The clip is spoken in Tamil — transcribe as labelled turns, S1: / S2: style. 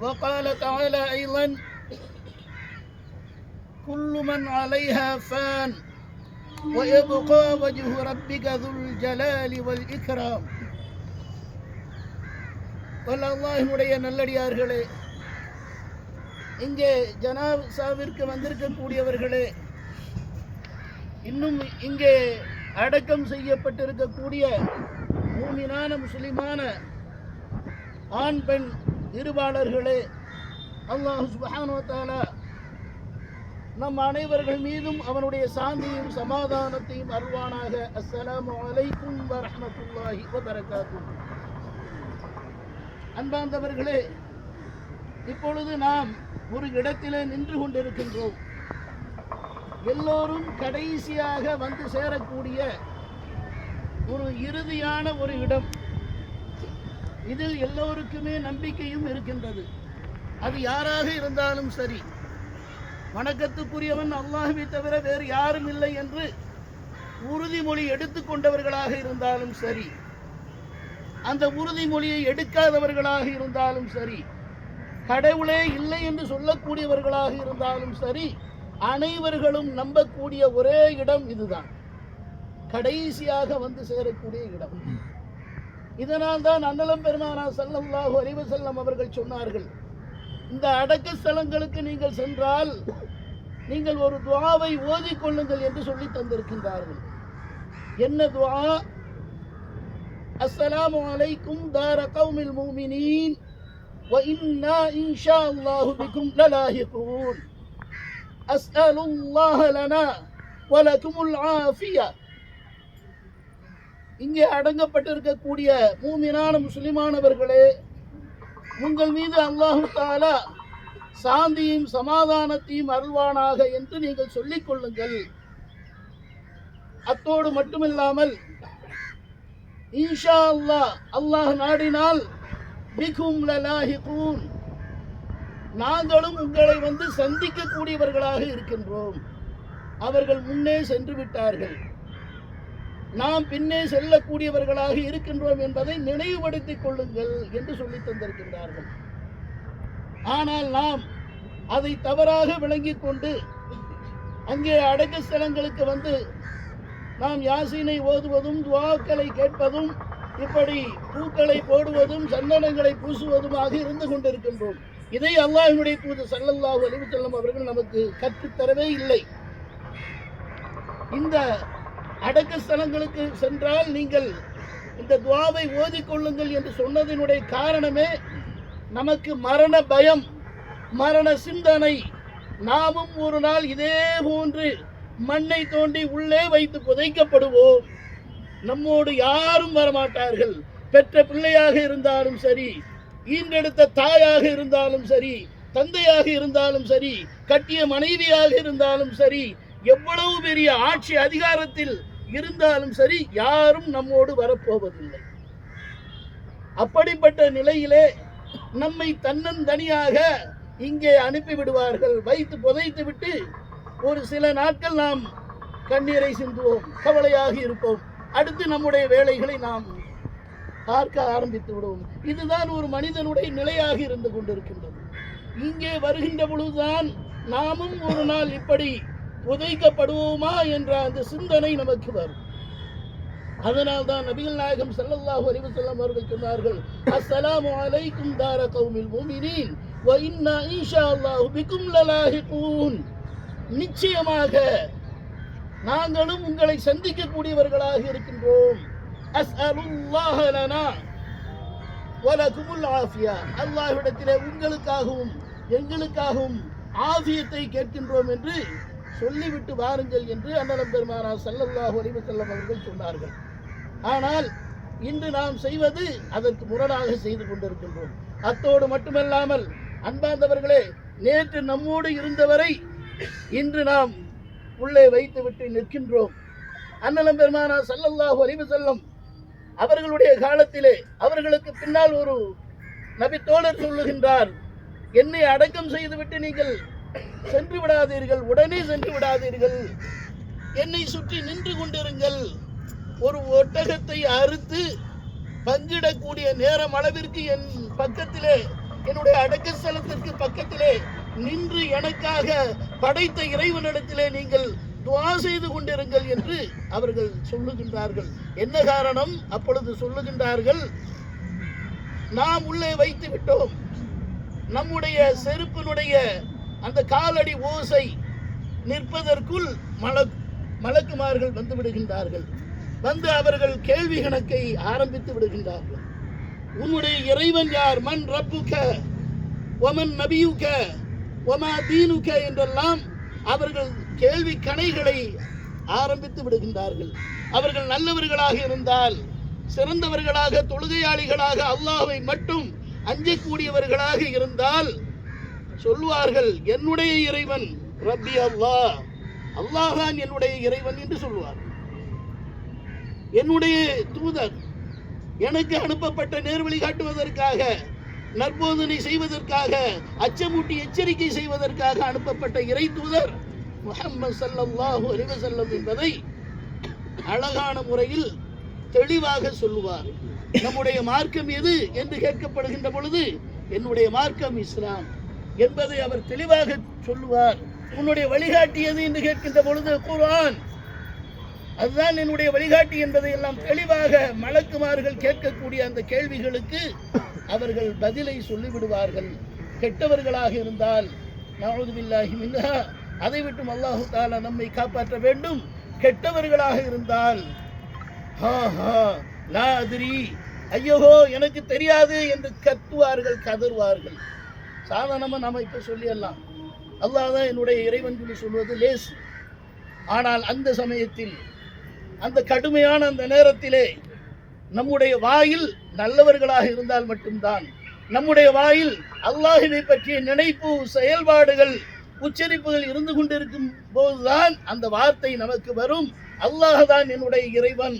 S1: وقال تعالى أيضا كل من عليها فان ويبقى وجه ربك ذو الجلال والإكرام வல்ல அல்லாஹினுடைய நல்லடியார்களே இங்கே ஜனாசாவிற்கு வந்திருக்கக்கூடியவர்களே இன்னும் இங்கே அடக்கம் செய்யப்பட்டிருக்கக்கூடிய மூமினான முஸ்லிமான ஆண் பெண் இருபாளர்களே அல்லாஹ் சுப்ஹானஹு நம் அனைவர்கள் மீதும் அவனுடைய சாந்தியும் சமாதானத்தையும் அருள்வானாக. அஸ்ஸலாமு அலைக்கும் வரஹ்மத்துல்லாஹி வபரகாத்தும் அன்பார்ந்தவர்களே இப்பொழுது நாம் ஒரு இடத்திலே நின்று கொண்டிருக்கின்றோம். எல்லோரும் கடைசியாக வந்து சேரக்கூடிய ஒரு இறுதியான ஒரு இடம். இதில் எல்லோருக்குமே நம்பிக்கையும் இருக்கின்றது. அது யாராக இருந்தாலும் சரி. வணக்கத்துக்குரியவன் அல்லாஹுவை தவிர வேறு யாரும் இல்லை என்று உறுதிமொழி எடுத்துக்கொண்டவர்களாக இருந்தாலும் சரி. அந்த உறுதிமொழியை எடுக்காதவர்களாக இருந்தாலும் சரி. கடவுளே இல்லை என்று சொல்லக்கூடியவர்களாக இருந்தாலும் சரி அனைவர்களும் நம்பக்கூடிய ஒரே இடம் இதுதான். கடைசியாக வந்து சேரக்கூடிய இடம். இதனால் தான் அன்னலம் பெருமானா சல்லல்லாஹு அலைஹி வஸல்லம் அவர்கள் சொன்னார்கள் இந்த அடக்க ஸ்தலங்களுக்கு நீங்கள் சென்றால் நீங்கள் ஒரு துஆவை ஓதிக் கொள்ளுங்கள் என்று சொல்லி தந்திருக்கின்றார்கள் என்ன துஆ அஸ்ஸலாமு அலைக்கும் தார கௌமில் மூமினீன் وإنا إن شاء الله بكم للاحقون أسأل الله لنا ولكم العافية இங்கே அடங்கப்பட்டிருக்கக்கூடிய மூமினான முஸ்லிமானவர்களே உங்கள் மீது அல்லாஹு தாலா சாந்தியும் சமாதானத்தையும் அருள்வானாக என்று நீங்கள் சொல்லிக் கொள்ளுங்கள். அத்தோடு மட்டுமில்லாமல் இன்ஷா அல்லாஹ் அல்லாஹ் நாடினால் பிகும் லலாஹிகூன் நாங்களும் உங்களை வந்து சந்திக்கக்கூடியவர்களாக இருக்கின்றோம். அவர்கள் முன்னே சென்று விட்டார்கள். நாம் பின்னே செல்லக்கூடியவர்களாக இருக்கின்றோம் என்பதை நினைவுபடுத்திக் கொள்ளுங்கள் என்று சொல்லி தந்திருக்கின்றார்கள். ஆனால் நாம் அதை தவறாக விளங்கிக் கொண்டு அங்கே அடக்க ஸ்தலங்களுக்கு வந்து நாம் யாசினை ஓதுவதும் துவாக்களை கேட்பதும் இப்படி பூக்களை போடுவதும் சந்தனங்களை பூசுவதுமாக இருந்து கொண்டிருக்கின்றோம். இதை அல்லாஹினுடைய பூஜை சல்லல்லாஹு அலைஹி அவர்கள் நமக்கு கற்றுத்தரவே இல்லை. இந்த அடக்க ஸ்தலங்களுக்கு சென்றால் நீங்கள் இந்த துவாவை ஓதிக்கொள்ளுங்கள் என்று சொன்னதினுடைய காரணமே நமக்கு மரண பயம் மரண சிந்தனை. நாமும் ஒரு நாள் இதே போன்று மண்ணை தோண்டி உள்ளே வைத்து புதைக்கப்படுவோம். நம்மோடு யாரும் வரமாட்டார்கள். பெற்ற பிள்ளையாக இருந்தாலும் சரி ஈன்றெடுத்த தாயாக இருந்தாலும் சரி தந்தையாக இருந்தாலும் சரி கட்டிய மனைவியாக இருந்தாலும் சரி எவ்வளவு பெரிய ஆட்சி அதிகாரத்தில் இருந்தாலும் சரி யாரும் நம்மோடு வரப்போவதில்லை. அப்படிப்பட்ட நிலையிலே நம்மை தன்னந்தனியாக இங்கே அனுப்பிவிடுவார்கள். வைத்து புதைத்து விட்டு ஒரு சில நாட்கள் நாம் கண்ணீரை சிந்துவோம் கவலையாக இருப்போம். அடுத்து நம்முடைய வேலைகளை நாம் பார்க்க ஆரம்பித்து விடுவோம். இதுதான் ஒரு மனிதனுடைய நிலையாக இருந்து கொண்டிருக்கின்றது. இங்கே வருகின்ற பொழுதுதான் நாமும் ஒரு நாள் இப்படி புதைக்கப்படுவோமா என்ற அந்த சிந்தனை நமக்கு வரும். அதனால் தான் நபிகள் நாயகம் செல்லல்லாஹு அலைஹி வஸல்லம் அவர்கள் சொன்னார்கள் அஸ்ஸலாமு அலைக்கும் தார கௌமில் முஃமினீன் வ இன்னா இன்ஷா அல்லாஹு பிக்கும் லலாஹிகூன். நிச்சயமாக நாங்களும் உங்களை சந்திக்கக்கூடியவர்களாக இருக்கின்றோம். அஸ்அலுல்லாஹ லனா வலகுமுல் ஆஃபியா. அல்லாஹ்விடத்திலே உங்களுக்காகவும் எங்களுக்காகவும் ஆஃபியத்தை கேட்கின்றோம் என்று சொல்லிவிட்டு வாருங்கள் என்று அண்ணலம் பெருமானா ஸல்லல்லாஹு அலைஹி செல்லம் அவர்கள் சொன்னார்கள். ஆனால் இன்று நாம் செய்வது அதற்கு முரணாக செய்து கொண்டிருக்கின்றோம். அத்தோடு மட்டுமல்லாமல் அன்பார்ந்தவர்களே நேற்று நம்மோடு இருந்தவரை இன்று நாம் உள்ளே வைத்துவிட்டு நிற்கின்றோம். அண்ணலம் பெருமானா ஸல்லல்லாஹு அலைஹி செல்லம் அவர்களுடைய காலத்திலே அவர்களுக்கு பின்னால் ஒரு நபி தோழர் சொல்லுகின்றார் என்னை அடக்கம் செய்துவிட்டு நீங்கள் சென்று விடாதீர்கள் உடனே சென்று விடாதீர்கள் என்னை சுற்றி நின்று கொண்டிருங்கள். ஒரு ஒட்டகத்தை அறுத்து பங்கிடக்கூடிய நேரம் அளவிற்கு என் பக்கத்திலே என்னுடைய அடக்க ஸ்தலத்திற்கு பக்கத்திலே நின்று எனக்காக படைத்த இறைவனிடத்திலே நீங்கள் துவா செய்து கொண்டிருங்கள் என்று அவர்கள் சொல்லுகின்றார்கள். என்ன காரணம்? அப்பொழுது சொல்லுகின்றார்கள் நாம் உள்ளே வைத்து விட்டோம் நம்முடைய செருப்பினுடைய அந்த காலடி ஓசை நிற்பதற்குள் மலக் மலக்குமார்கள் வந்து விடுகின்றார்கள். வந்து அவர்கள் கேள்வி கணக்கை ஆரம்பித்து விடுகின்றார்கள். உன்னுடைய இறைவன் யார்? மண் ரப்புக்க ஒமன் நபியுக்க ஒமா தீனுக என்றெல்லாம் அவர்கள் கேள்வி கணைகளை ஆரம்பித்து விடுகின்றார்கள். அவர்கள் நல்லவர்களாக இருந்தால் சிறந்தவர்களாக தொழுகையாளிகளாக அல்லாவை மட்டும் அஞ்சக்கூடியவர்களாக இருந்தால் சொல்லுவார்கள் என்னுடைய இறைவன் ரப்பி அல்லாஹ். அல்லாஹான் என்னுடைய இறைவன் என்று சொல்லுவார். என்னுடைய தூதர் எனக்கு அனுப்பப்பட்ட நேர்வழி காட்டுவதற்காக நற்போதனை செய்வதற்காக அச்சமூட்டி எச்சரிக்கை செய்வதற்காக அனுப்பப்பட்ட இறை தூதர் முஹம்மது ஸல்லல்லாஹு அலிவசல்லம் என்பதை அழகான முறையில் தெளிவாக சொல்லுவார். நம்முடைய மார்க்கம் எது? என்று கேட்கப்படுகின்ற பொழுது என்னுடைய மார்க்கம் இஸ்லாம். என்பதை அவர் தெளிவாக சொல்லுவார். உன்னுடைய வழிகாட்டி எது என்று கேட்கின்ற பொழுது கூறுவான் அதுதான் என்னுடைய வழிகாட்டி என்பதை எல்லாம் தெளிவாக மலக்குமார்கள் கேட்கக்கூடிய அந்த கேள்விகளுக்கு அவர்கள் பதிலை சொல்லிவிடுவார்கள். கெட்டவர்களாக இருந்தால் நவுது பில்லாஹி மின்ஹா அதை விட்டும் அல்லாஹு தாலா நம்மை காப்பாற்ற வேண்டும். கெட்டவர்களாக இருந்தால் ஹா ஹா லா ஐயோ எனக்கு தெரியாது என்று கத்துவார்கள் கதறுவார்கள். சாதாரணமாக நம்ம இப்போ சொல்லிடலாம். அல்லாஹ் தான் என்னுடைய இறைவன் சொல்லி சொல்வது லேஸ் ஆனால் அந்த சமயத்தில் அந்த கடுமையான அந்த நேரத்திலே நம்முடைய வாயில் நல்லவர்களாக இருந்தால் மட்டும்தான் நம்முடைய வாயில் அல்லாஹினை பற்றிய நினைப்பு செயல்பாடுகள் உச்சரிப்புகள் இருந்து கொண்டிருக்கும் போதுதான் அந்த வார்த்தை நமக்கு வரும். அல்லாஹ் தான் என்னுடைய இறைவன்.